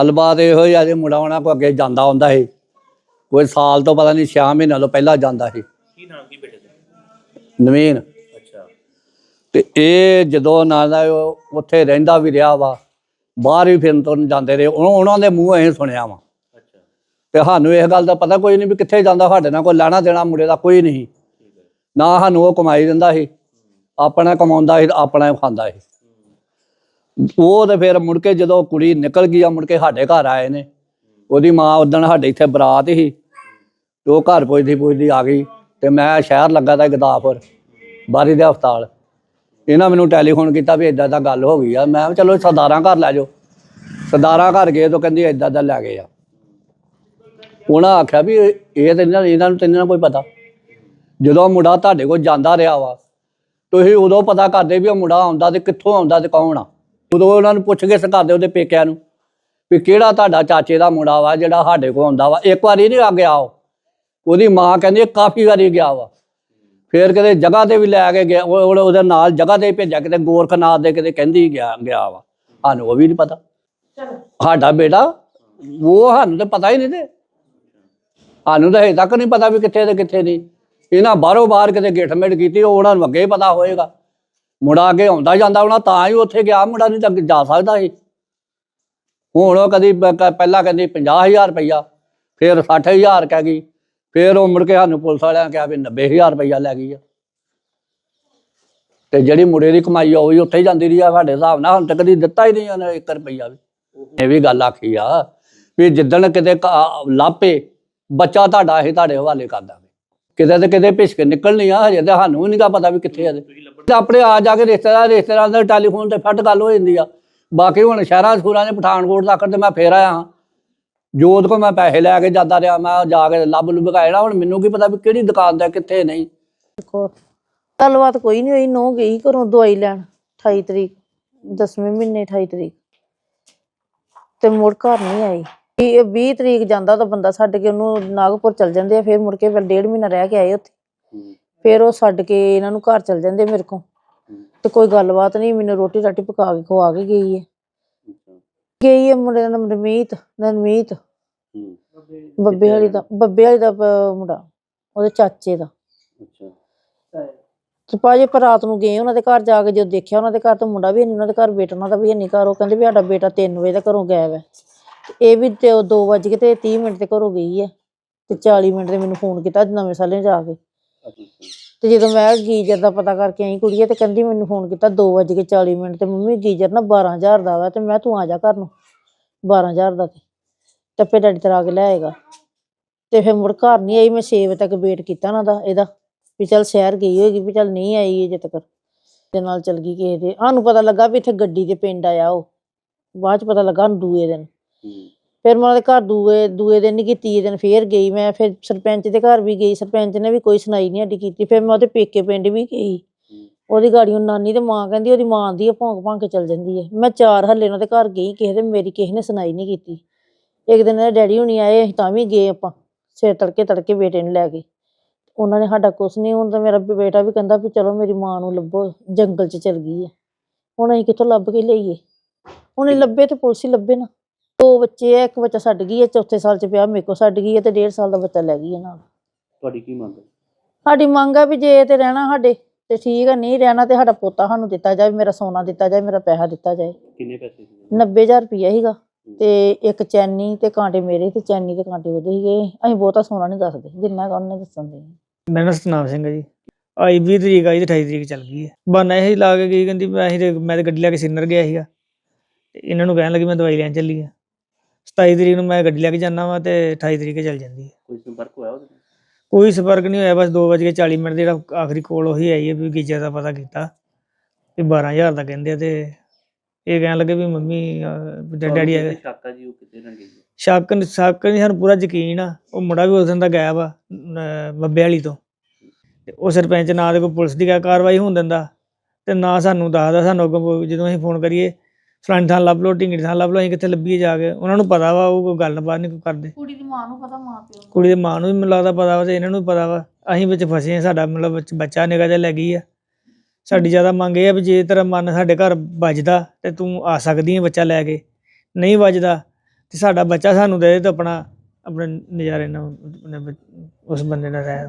ਗੱਲਬਾਤ ਇਹੋ ਹੀ ਆ ਜੇ ਮੁੰਡਾ ਉਹਨਾਂ ਕੋ ਅੱਗੇ ਜਾਂਦਾ ਹੁੰਦਾ ਸੀ। ਕੋਈ ਸਾਲ ਤੋਂ ਪਤਾ ਨਹੀਂ 6 ਮਹੀਨਿਆਂ ਤੋਂ ਪਹਿਲਾਂ ਜਾਂਦਾ ਸੀ। ਕੀ ਨਾਮ ਕੀ ਬੇਟੇ ਦਾ? ਨਵੀਨ। ਅੱਛਾ। ਤੇ ਇਹ ਜਦੋਂ ਨਾਲ ਦਾ ਉੱਥੇ ਰਹਿੰਦਾ ਵੀ ਰਿਹਾ ਵਾ ਬਾਹਰ ਵੀ ਫਿਰਨ ਤੋਂ ਜਾਂਦੇ ਰਹੇ। ਉਹਨਾਂ ਦੇ ਮੂੰਹ ਅਸੀਂ ਸੁਣਿਆ ਵਾ। ਅੱਛਾ। ਤੇ ਸਾਨੂੰ ਇਸ ਗੱਲ ਦਾ ਪਤਾ ਕੋਈ ਨਹੀਂ ਵੀ ਕਿੱਥੇ ਜਾਂਦਾ ਸਾਡੇ ਨਾਲ ਕੋਈ ਲੈਣਾ ਦੇਣਾ ਮੁੰਡੇ ਦਾ ਕੋਈ ਨਹੀਂ। ਨਾ ਸਾਨੂੰ ਉਹ ਕਮਾਈ ਦਿੰਦਾ ਸੀ। ਆਪਣਾ ਕਮਾਉਂਦਾ ਸੀ ਆਪਣਾ ਖਾਂਦਾ ਸੀ। ਉਹ ਤੇ ਫਿਰ ਮੁੜ ਕੇ ਜਦੋਂ ਕੁੜੀ ਨਿਕਲ ਗਈ ਆ, ਮੁੜ ਕੇ ਸਾਡੇ ਘਰ ਆਏ ਨੇ। ਉਹਦੀ ਮਾਂ ਉਦਣ ਸਾਡੇ ਇੱਥੇ ਬਰਾਤ ਸੀ। ਤੇ ਉਹ ਘਰ ਪੁੱਜਦੀ ਪੁੱਜਦੀ ਆ ਗਈ ਤੇ ਮੈਂ ਸ਼ਹਿਰ ਲੱਗਾ ਤਾਂ ਗਦਾਫਰ ਬਾਰੀ ਦੇ ਹਸਪਤਾਲ। ਇਹਨਾਂ ਮੈਨੂੰ ਟੈਲੀਫੋਨ ਕੀਤਾ ਵੀ ਇਦਾਂ ਦਾ ਗੱਲ ਹੋ ਗਈ ਆ। ਮੈਂ ਕਿਹਾ ਚਲੋ ਸਰਦਾਰਾਂ ਘਰ ਲੈ ਜਾਓ। ਸਰਦਾਰਾਂ ਘਰ ਗਏ ਤਾਂ ਕਹਿੰਦੀ ਇਦਾਂ ਦਾ ਲੈ ਗਏ ਆ। ਉਹਨਾਂ ਆਖਿਆ ਵੀ ਇਹ ਇਹ ਤਾਂ ਇਹਨਾਂ ਨੂੰ ਤੈਨੂੰ ਕੋਈ ਪਤਾ। ਜਦੋਂ ਮੁੰਡਾ ਤੁਹਾਡੇ ਕੋਲ ਜਾਂਦਾ ਰਿਹਾ ਵਾ, ਤੁਸੀਂ ਉਦੋਂ ਪਤਾ ਕਰਦੇ ਵੀ ਉਹ ਮੁੰਡਾ ਆਉਂਦਾ ਤੇ ਕਿੱਥੋਂ ਆਉਂਦਾ ਤੇ ਕੌਣ ਆ? ਉਦੋਂ ਉਹਨਾਂ ਨੂੰ ਪੁੱਛ ਕੇ ਕਰਦੇ ਉਹਦੇ ਪੇਕਿਆਂ ਨੂੰ ਵੀ ਕਿਹੜਾ ਤੁਹਾਡਾ ਚਾਚੇ ਦਾ ਮੁੰਡਾ ਵਾ ਜਿਹੜਾ ਸਾਡੇ ਕੋਲ ਆਉਂਦਾ ਵਾ। ਇੱਕ ਵਾਰੀ ਨਹੀਂ ਆ ਗਿਆ ਉਹ। ਉਹਦੀ ਮਾਂ ਕਹਿੰਦੀ ਕਾਫੀ ਵਾਰੀ ਗਿਆ ਵਾ। ਫੇਰ ਕਿਤੇ ਜਗ੍ਹਾ ਤੇ ਵੀ ਲੈ ਕੇ ਗਿਆ। ਉਹਦੇ ਨਾਲ ਜਗ੍ਹਾ ਤੇ ਭੇਜਿਆ। ਕਿਤੇ ਗੋਰਖਨਾਥ ਦੇ ਕਿਤੇ ਕਹਿੰਦੀ ਗਿਆ ਗਿਆ ਵਾ। ਸਾਨੂੰ ਉਹ ਵੀ ਨਹੀਂ ਪਤਾ। ਸਾਡਾ ਬੇਟਾ, ਉਹ ਸਾਨੂੰ ਤਾਂ ਪਤਾ ਹੀ ਨਹੀਂ ਤੇ। ਸਾਨੂੰ ਤਾਂ ਹਜੇ ਤੱਕ ਨਹੀਂ ਪਤਾ ਵੀ ਕਿੱਥੇ ਤੇ ਕਿੱਥੇ ਨਹੀਂ। ਇਹਨਾਂ ਬਾਹਰੋਂ ਬਾਹਰ ਕਿਤੇ ਗਿੱਠਮਿੱਠ ਕੀਤੀ, ਉਹ ਉਹਨਾਂ ਨੂੰ ਅੱਗੇ ਹੀ ਪਤਾ ਹੋਏਗਾ। ਮੁੰਡਾ ਅੱਗੇ ਆਉਂਦਾ ਜਾਂਦਾ ਉਹਨਾਂ ਤਾਂ ਹੀ ਉੱਥੇ ਗਿਆ, ਮੁੰਡਾ ਨਹੀਂ ਤਾਂ ਜਾ ਸਕਦਾ ਸੀ। ਹੁਣ ਉਹ ਕਦੀ ਪਹਿਲਾਂ ਕਹਿੰਦੀ 50000 ਰੁਪਈਆ, ਫਿਰ 60000 ਕਹਿ ਗਈ, ਫਿਰ ਉਹ ਮੁੜ ਕੇ ਸਾਨੂੰ ਪੁਲਿਸ ਵਾਲਿਆਂ ਕਿਹਾ ਵੀ 90000 ਰੁਪਈਆ ਲੈ ਗਈ ਆ। ਤੇ ਜਿਹੜੀ ਮੁੰਡੇ ਦੀ ਕਮਾਈ ਆ, ਉਹ ਵੀ ਉੱਥੇ ਹੀ ਜਾਂਦੀ ਰਹੀ ਆ, ਸਾਡੇ ਹਿਸਾਬ ਨਾਲ ਹੁਣ ਤੱਕ ਕਦੀ ਦਿੱਤਾ ਹੀ ਨਹੀਂ ਉਹਨੇ 1 ਰੁਪਈਆ ਵੀ। ਇਹ ਵੀ ਗੱਲ ਆਖੀ ਆ, ਵੀ ਜਿੱਦਣ ਕਿਤੇ ਕ- ਲਾਪੇ, ਬੱਚਾ ਤੁਹਾਡਾ ਅਸੀਂ ਤੁਹਾਡੇ ਹਵਾਲੇ ਕਰ ਦਾਂਗੇ। ਕਿਤੇ ਤੇ ਕਿਤੇ ਭਿਸਕ ਨਿਕਲਣੀ ਆ, ਹਜੇ ਤਾਂ ਸਾਨੂੰ ਵੀ ਨਹੀਂਗਾ ਪਤਾ ਵੀ ਕਿੱਥੇ ਆ ਤੇ ਆਪਣੇ ਆ ਜਾ ਕੇ ਰਿਸ਼ਤੇਦਾਰ ਰਿਸ਼ਤੇਦਾਰ ਦੇ ਟੈਲੀਫੋਨ ਤੇ ਫੱਟ ਗੱਲ ਹੋ ਜਾਂਦੀ ਆ। ਬਾਕੀ ਹੁਣ ਸ਼ਹਿਰਾਂ, ਸਕੂਲਾਂ ਦੇ ਪਠਾਨਕੋਟ ਤੱਕ ਤੇ ਮੈਂ ਫੇਰ ਆਇਆ ਹਾਂ। ਜੋਤ ਕੋ ਮੈਂ ਪੈਸੇ ਲੈ ਕੇ ਜਾਂਦਾ ਰਿਹਾ, ਮੈਂ ਜਾ ਕੇ ਲੱਭ ਲੁੱਭ ਕੇ ਹੁਣ ਮੈਨੂੰ ਕੀ ਪਤਾ ਵੀ ਕਿਹੜੀ ਦੁਕਾਨ ਤੇ ਕਿੱਥੇ ਨਹੀਂ। ਦੇਖੋ, ਗੱਲਬਾਤ ਕੋਈ ਨਹੀਂ ਹੋਈ ਨੋ ਗਈ ਘਰੋਂ ਦਵਾਈ ਲੈਣ 28 ਤਰੀਕ 10ਵੇਂ ਮਹੀਨੇ 28 ਤਰੀਕ। ਤੇ ਮੁੜ ਘਰ ਨਹੀਂ ਆਈ। ਇਹ 20 ਤਰੀਕ ਜਾਂਦਾ ਤਾਂ ਬੰਦਾ ਛੱਡ ਕੇ ਉਹਨੂੰ ਨਾਗਪੁਰ ਚਲ ਜਾਂਦੇ ਆ, ਫਿਰ ਮੁੜ ਕੇ ਫਿਰ ਡੇਢ ਮਹੀਨਾ ਰਹਿ ਕੇ ਆਏ ਉੱਥੇ। ਫਿਰ ਉਹ ਛੱਡ ਕੇ ਇਹਨਾਂ ਨੂੰ ਘਰ ਚਲ ਜਾਂਦੇ ਮੇਰੇ ਕੋਲ। ਤੇ ਕੋਈ ਗੱਲਬਾਤ ਨਹੀਂ ਮੈਨੂੰ ਰੋਟੀ ਰਾਟੀ ਪਕਾ ਕੇ ਖਵਾ ਕੇ ਗਈ ਹੈ ਗਈ ਹੈ ਮੁੰਡੇ ਦਾ ਨਾਮ ਰਮੀਤ ਨਨਮੀਤ। ਬੱਬੇ ਵਾਲੀ ਦਾ ਬੱਬੇ ਵਾਲੀ ਦਾ ਪ- ਮੁੰਡਾ ਉਹਦੇ ਚਾਚੇ ਦਾ। ਤੇ ਭਾਜੀ ਪਰ ਰਾਤ ਨੂੰ ਗਏ ਉਹਨਾਂ ਦੇ ਘਰ ਜਾ ਕੇ ਜਦੋਂ ਦੇਖਿਆ ਉਹਨਾਂ ਦੇ ਘਰ ਤਾਂ ਮੁੰਡਾ ਵੀ ਨਹੀਂ ਉਹਨਾਂ ਦੇ ਘਰ ਬੇਟਾ ਉਹਨਾਂ ਦਾ ਵੀ ਨਹੀਂ ਘਰ ਉਹ ਕਹਿੰਦੇ ਵੀ ਸਾਡਾ ਬੇਟਾ 3 ਵਜੇ ਦਾ ਘਰੋਂ ਗਾਇਬ ਹੈ। ਤੇ ਇਹ ਵੀ ਤੇ 2 ਵਜ ਤੇ 30 ਮਿੰਟ ਤੇ ਘਰੋਂ ਗਈ ਹੈ। ਤੇ 40 ਮਿੰਟ ਤੇ ਮੈਨੂੰ ਫੋਨ ਕੀਤਾ ਨਵੇਂ ਸਾਲੇ ਜਾ ਕੇ। ਤੇ ਜਦੋਂ ਮੈਂ ਗੀਜਰ ਦਾ ਪਤਾ ਕਰਕੇ ਆਈ ਕੁੜੀਏ ਤੇ ਕਹਿੰਦੀ ਮੈਨੂੰ ਫੋਨ ਕੀਤਾ 2 ਵਜ ਕੇ 40 ਮਿੰਟ ਤੇ ਮੰਮੀ ਗੀਜਰ ਨਾ 12000 ਦਾ ਵਾ ਤੇ ਮੈਂ ਤੂੰ ਆ ਜਾ ਘਰ ਨੂੰ 12000 ਦਾ ਤੇ। ਟੱਪੇ ਡੈਡੀ ਤੇਰਾ ਕੇ ਲੈ ਆਏਗਾ। ਤੇ ਫਿਰ ਮੁੜ ਘਰ ਨਹੀਂ ਆਈ, ਮੈਂ 6 ਵਜੇ ਤੱਕ ਵੇਟ ਕੀਤਾ ਨਾ ਦਾ, ਇਹਦਾ, ਵੀ ਚੱਲ ਸ਼ਹਿਰ ਗਈ ਹੋਏਗੀ, ਵੀ ਚੱਲ ਨਹੀਂ ਆਈ ਅਜੇ ਤੱਕ। ਦੇ ਨਾਲ ਚਲ ਗਈ ਕਿਸੇ ਦੇ। ਸਾਨੂੰ ਪਤਾ ਲੱਗਾ ਵੀ ਇੱਥੇ ਗੱਡੀ ਦੇ ਪਿੰਡ ਆਇਆ ਉਹ। ਬਾਅਦ ਚ ਪਤਾ ਲੱਗਾ ਸਾਨੂੰ ਦੂਏ ਦਿਨ। ਫਿਰ ਮੈਂ ਉਹਦੇ ਘਰ ਦੂਏ ਦੂਏ ਦਿਨ ਨਹੀਂ ਗਈ ਤੀਏ ਦਿਨ ਫੇਰ ਗਈ ਮੈਂ ਫਿਰ ਸਰਪੰਚ ਦੇ ਘਰ ਵੀ ਗਈ ਸਰਪੰਚ ਨੇ ਵੀ ਕੋਈ ਸੁਣਾਈ ਨਹੀਂ ਸਾਡੀ ਕੀਤੀ ਫਿਰ ਮੈਂ ਉਹਦੇ ਪੇਕੇ ਪਿੰਡ ਵੀ ਗਈ। ਉਹਦੀ ਗਾੜੀ ਉਹ ਨਾਨੀ ਤੇ ਮਾਂ ਕਹਿੰਦੀ ਉਹਦੀ ਮਾਂ ਆਂਦੀ ਆ ਭੌਂਕ ਭੌਂਕ ਕੇ ਚਲ ਜਾਂਦੀ ਹੈ। ਮੈਂ ਚਾਰ ਹੱਲੇ ਉਹਨਾਂ ਦੇ ਘਰ ਗਈ ਕਿਸੇ ਦੇ ਮੇਰੀ ਕਿਸੇ ਨੇ ਸੁਣਾਈ ਨਹੀਂ ਕੀਤੀ। ਇੱਕ ਦਿਨ ਇਹਦੇ ਡੈਡੀ ਹੁਣੀ ਆਏ ਅਸੀਂ ਤਾਂ ਵੀ ਗਏ ਆਪਾਂ ਸਵੇਰ ਤੜਕੇ ਤੜਕੇ ਬੇਟੇ ਨੂੰ ਲੈ ਕੇ ਉਹਨਾਂ ਨੇ ਸਾਡਾ ਕੁਛ ਨਹੀਂ ਹੁਣ ਤਾਂ ਮੇਰਾ ਵੀ ਬੇਟਾ ਵੀ ਕਹਿੰਦਾ ਵੀ ਚਲੋ ਮੇਰੀ ਮਾਂ ਨੂੰ ਲੱਭੋ ਜੰਗਲ 'ਚ ਚਲ ਗਈ ਹੈ। ਹੁਣ ਅਸੀਂ ਕਿੱਥੋਂ ਲੱਭ ਕੇ ਲਈਏ? ਹੁਣ ਇਹ ਲੱਭੇ ਤੇ ਪੁਲਿਸ ਹੀ ਲੱਭੇ ਨਾ। ਦੋ ਬੱਚੇ ਆ ਇੱਕ ਬੱਚਾ ਛੱਡ ਗਈ ਹੈ ਚੌਥੇ ਸਾਲ 'ਚ ਪਿਆ ਮੇਰੇ ਕੋਲ ਛੱਡ ਗਈ ਹੈ ਤੇ ਡੇਢ ਸਾਲ ਦਾ ਬੱਚਾ ਲੈ ਗਈ ਹੈ ਨਾਲ। ਤੁਹਾਡੀ ਕੀ ਮੰਗ ਹੈ? ਸਾਡੀ ਮੰਗ ਆ ਵੀ ਜੇ ਤੇ ਰਹਿਣਾ ਸਾਡੇ ਤੇ ਠੀਕ ਆ ਨਹੀਂ ਰਹਿਣਾ ਤੇ ਸਾਡਾ ਪੋਤਾ ਸਾਨੂੰ ਦਿੱਤਾ ਜਾਵੇ ਮੇਰਾ ਸੋਨਾ ਦਿੱਤਾ ਜਾਵੇ ਮੇਰਾ ਪੈਸਾ ਦਿੱਤਾ ਜਾਏ ਕਿੰਨੇ ਪੈਸੇ ਸੀ? 90000 ਰੁਪਇਆ ਸੀਗਾ ਤੇ ਇੱਕ ਚੈਨੀ ਤੇ ਕਾਂਟੇ ਮੇਰੇ ਤੇ ਚੈਨੀ ਤੇ ਕਾਂਟੇ ਉਹਦੇ ਸੀਗੇ। ਅਸੀਂ ਬਹੁਤਾ ਸੋਨਾ ਨਹੀਂ ਦੱਸਦੇ ਜਿੰਨਾ ਕੁ ਉਹਨੇ ਦੱਸਣ ਦੇ। ਮੇਰਾ ਨਾਮ ਸਤਨਾਮ ਸਿੰਘ ਹੈ ਜੀ। ਆਈ 20 ਤਰੀਕ ਆਈ ਤੇ 28 ਤਰੀਕ ਚੱਲ ਗਈ ਹੈ। ਬਹਾਨਾ ਇਹ ਲਾ ਕੇ ਗਈ ਕਹਿੰਦੀ ਮੈਂ ਅਸੀਂ ਮੈਂ ਤੇ ਗੱਡੀ ਲੈ ਕੇ ਸਿਨਰ ਗਿਆ ਸੀਗਾ। ਤੇ ਇਹਨਾਂ ਨੂੰ ਕਹਿਣ ਲੱਗੀ ਮੈਂ ਦਵਾਈ ਲੈਣ ਚੱਲੀ ਆ। 27 ਤਰੀਕ ਨੂੰ ਮੈਂ ਗੱਡੀ ਲੈ ਕੇ ਜਾਣਾ ਵਾ ਤੇ 28 ਤਰੀਕ ਚੱਲ ਜਾਂਦੀ ਹੈ। ਕੋਈ ਸੰਪਰਕ ਹੋਇਆ ਉਹਦੇ ਨਾਲ? ਕੋਈ ਸੰਪਰਕ ਨਹੀਂ ਹੋਇਆ ਬਸ 2:40 ਮਿੰਟ ਦੇ ਜਿਹੜਾ ਆਖਰੀ ਕੋਲ ਉਹੀ ਆਈ ਹੈ ਵੀ ਗੀਜਰ ਦਾ ਪਤਾ ਕੀਤਾ ਵੀ 12000 ਦਾ ਕਹਿੰਦੇ ਆ ਤੇ ਇਹ ਕਹਿਣ ਲੱਗੇ ਵੀ ਮੰਮੀ ਅਹ, ਵੀ ਡੈ- ਡੈਡੀ ਸ਼ੱਕ ਆ ਜੀ ਉਹ ਕਿੱਥੇ ਨਾਲ ਗਈ ਹੈ? ਸ਼ੱਕ ਨੀ- ਸ਼ੱਕ ਨਹੀਂ ਸਾਨੂੰ ਪੂਰਾ ਯਕੀਨ ਆ। ਉਹ ਮੁੰਡਾ ਵੀ ਉਸ ਦਿਨ ਦਾ ਗਾਇਬ ਆ ਬੱਬੇ ਵਾਲੀ ਤੋਂ। ਤੇ ਉਹ ਸਰਪੰਚ ਨਾ ਦੇ ਕੋਈ ਪੁਲਿਸ ਦੀ ਕਾ- ਕਾਰਵਾਈ ਹੋਣ ਦਿੰਦਾ ਤੇ ਨਾ ਸਾਨੂੰ ਦੱਸਦਾ ਸਾਨੂੰ ਅੱਗੋਂ ਜਦੋਂ ਅਸੀਂ ਫੋਨ ਕਰੀਏ ਫਲਾਣੀ ਥਾਂ ਲੱਭ ਲਓ ਢਿੰਗੜੀ ਥਾਂ ਲੱਭ ਲਓ ਅਸੀਂ ਕਿੱਥੇ ਲੱਭੀਏ ਜਾ ਕੇ? ਉਹਨਾਂ ਨੂੰ ਪਤਾ ਵਾ ਉਹ ਕੋਈ ਗੱਲਬਾਤ ਨਹੀਂ ਕੋਈ ਕਰਦੇ। ਕੁੜੀ ਦੀ ਮਾਂ ਨੂੰ ਪਤਾ ਮਾਂ ਪਿਓ ਕੁੜੀ ਦੇ ਮਾਂ ਨੂੰ ਵੀ ਮੈਨੂੰ ਲੱਗਦਾ ਪਤਾ ਵਾ ਤੇ ਇਹਨਾਂ ਨੂੰ ਵੀ ਪਤਾ ਵਾ। ਅਸੀਂ ਵਿੱਚ ਫਸੇ ਆ ਸਾਡਾ ਮਤਲਬ ਬੱਚ- ਬੱਚਾ ਨਿਕਾ ਜਿਹਾ ਲੈ ਗਈ ਆ। ਸਾਡੀ ਜ਼ਿਆਦਾ ਮੰਗ ਇਹ ਆ ਵੀ ਜੇ ਤੇਰਾ ਮਨ ਸਾਡੇ ਘਰ ਵੱਜਦਾ ਤੇ ਤੂੰ ਆ ਸਕਦੀ ਹੈ ਬੱਚਾ ਲੈ ਕੇ। ਨਹੀਂ ਵੱਜਦਾ ਤੇ ਸਾਡਾ ਬੱਚਾ ਸਾਨੂੰ ਦੇ ਦੇ ਤਾਂ ਆਪਣਾ ਆਪਣੇ ਨਜ਼ਾਰੇ ਨਾਲ ਆਪਣੇ ਬੱਚ- ਉਸ ਬੰਦੇ ਨਾਲ ਰਹਿ।